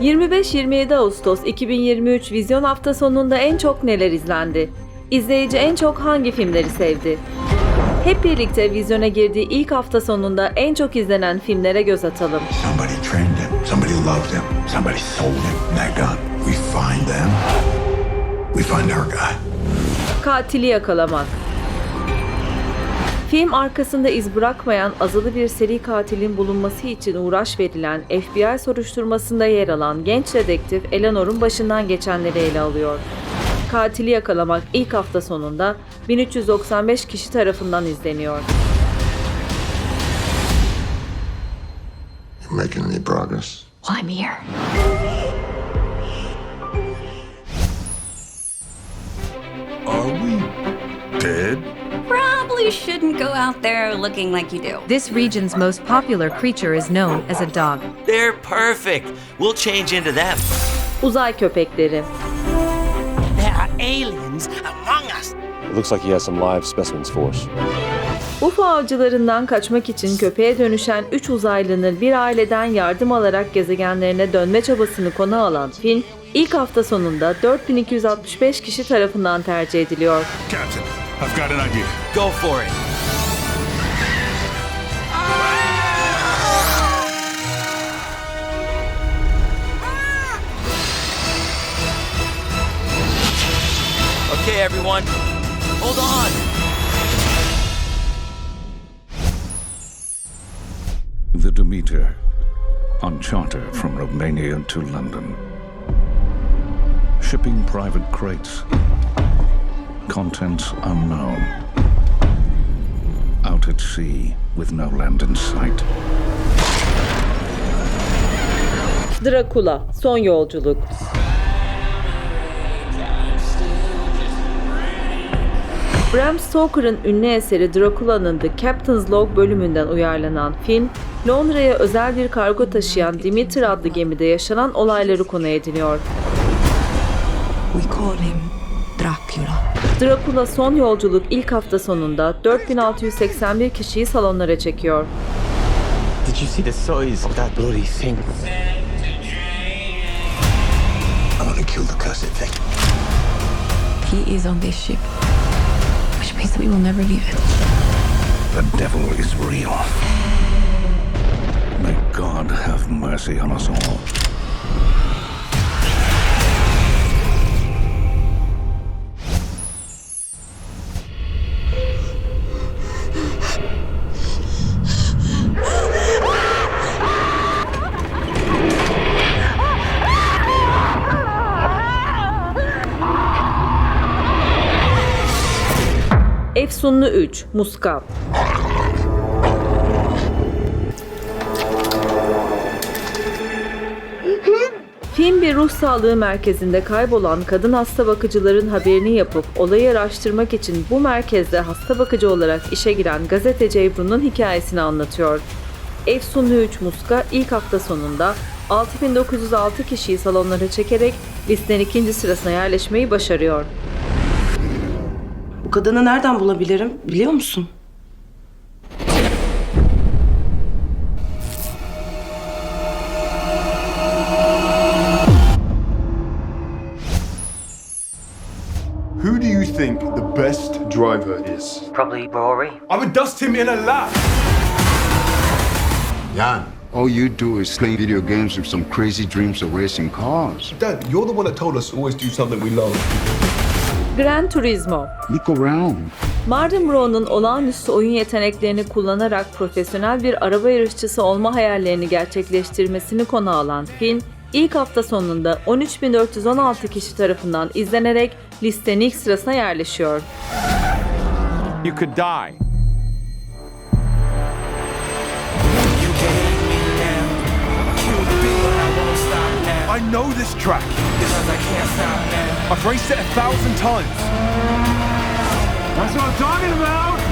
25-27 Ağustos 2023 vizyon hafta sonunda en çok neler izlendi? İzleyici en çok hangi filmleri sevdi? Hep birlikte vizyona girdiği ilk hafta sonunda en çok izlenen filmlere göz atalım. Somebody trained him. Somebody loved him. Somebody sold him that gun. We find them. We find our guy. Katili yakalamak. Film arkasında iz bırakmayan azılı bir seri katilin bulunması için uğraş verilen FBI soruşturmasında yer alan genç dedektif Eleanor'un başından geçenleri ele alıyor. Katili yakalamak ilk hafta sonunda 1395 kişi tarafından izleniyor. You making any progress? Well, I'm here. Are we dead? Probably shouldn't go out there looking like you do. This region's most popular creature is known as a dog. They're perfect. We'll change into them. Uzay köpekleri. There are aliens among us. It looks like he has some live specimens for us. UFO avcılarından kaçmak için köpeğe dönüşen 3 uzaylının bir aileden yardım alarak gezegenlerine dönme çabasını konu alan film, ilk hafta sonunda 4265 kişi tarafından tercih ediliyor. Captain, I've got an idea. Go for it. Okay, everyone. Hold on. The Demeter, on charter from Romania to London. Shipping private crates. Contents unknown. Out at sea with no land in sight. Dracula, Son Yolculuk. Bram Stoker'ın ünlü eseri Dracula'nın The Captain's Log bölümünden uyarlanan film, Londra'ya özel bir kargo taşıyan Dimitri adlı gemide yaşanan olayları konu ediniyor. We call him Dracula. Dracula Son Yolculuk ilk hafta sonunda 4681 kişiyi salonlara çekiyor. Did you see the size of that bloody thing? I'm gonna kill the cussed thing. He is on this ship, which means that we will never leave it. The devil is real. May God have mercy on us all. Efsunlu 3 Muska Film bir ruh sağlığı merkezinde kaybolan kadın hasta bakıcıların haberini yapıp olayı araştırmak için bu merkezde hasta bakıcı olarak işe giren gazeteci Ebru'nun hikayesini anlatıyor. Efsunlu 3 Muska ilk hafta sonunda 6906 kişiyi salonlara çekerek listenin ikinci sırasına yerleşmeyi başarıyor. Bu kadını nereden bulabilirim biliyor musun? Who do you think the best driver is? Probably Rory. I would dust him in a lap. Jan, All you do is play video games with some crazy dreams of racing cars. Dad, you're the one that told us to always do something we love. Gran Turismo Look around. Martin Brown'un olağanüstü oyun yeteneklerini kullanarak profesyonel bir araba yarışçısı olma hayallerini gerçekleştirmesini konu alan film, ilk hafta sonunda 13.416 kişi tarafından izlenerek listenin ilk sırasına yerleşiyor. You could die. I know this track. I've raced it a thousand times. That's what I'm talking about.